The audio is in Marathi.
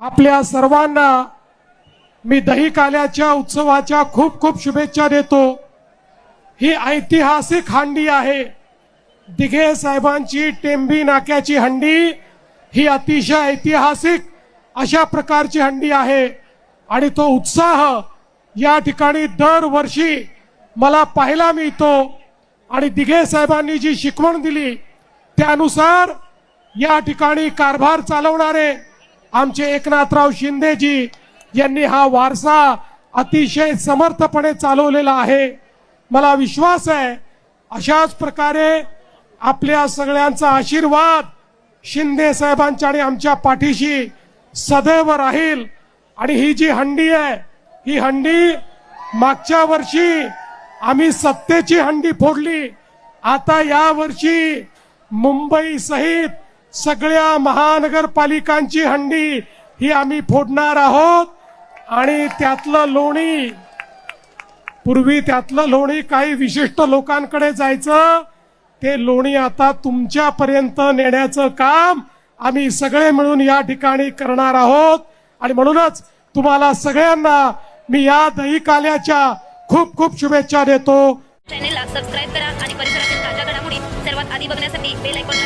आपल्या सर्वांना मी दही काल्याच्या उत्सवाच्या खूप खूप शुभेच्छा देतो. ही ऐतिहासिक हंडी आहे. दिघे साहेबांची टेंबी नाक्याची हंडी ही अतिशय ऐतिहासिक अशा प्रकारची हंडी आहे. आणि तो उत्साह या ठिकाणी दरवर्षी मला पाहायला मिळतो. आणि दिघे साहेबांनी जी शिकवण दिली त्यानुसार या ठिकाणी कारभार चालवणारे आमचे एकनाथराव शिंदेजी यांनी हा वारसा अतिशय समर्थपणे चालवलेला आहे. मला विश्वास आहे अशाच प्रकारे आपल्या सगळ्यांचा आशीर्वाद शिंदे साहेबांच्या आणि आमच्या पाठीशी सदैव राहील. आणि ही जी हंडी आहे ही हंडी मागच्या वर्षी आम्ही सत्तेची हंडी फोडली. आता या वर्षी मुंबई सहित सगळ्या महानगरपालिकांची हंडी ही आम्ही फोडणार आहोत. आणि त्यातलं लोणी पूर्वी त्यातलं लोणी काही विशिष्ट लोकांकडे जायचं ते लोणी आता तुमच्यापर्यंत नेण्याचं काम आम्ही सगळे मिळून या ठिकाणी करणार आहोत. आणि म्हणूनच तुम्हाला सगळ्यांना मी या दही काल्याच्या खूप खूप शुभेच्छा देतो. चॅनेलला सबस्क्राईब करा आणि परिसरातील ताज्या घडामोडी सर्वात आधी बघण्यासाठी बेल आयकॉनला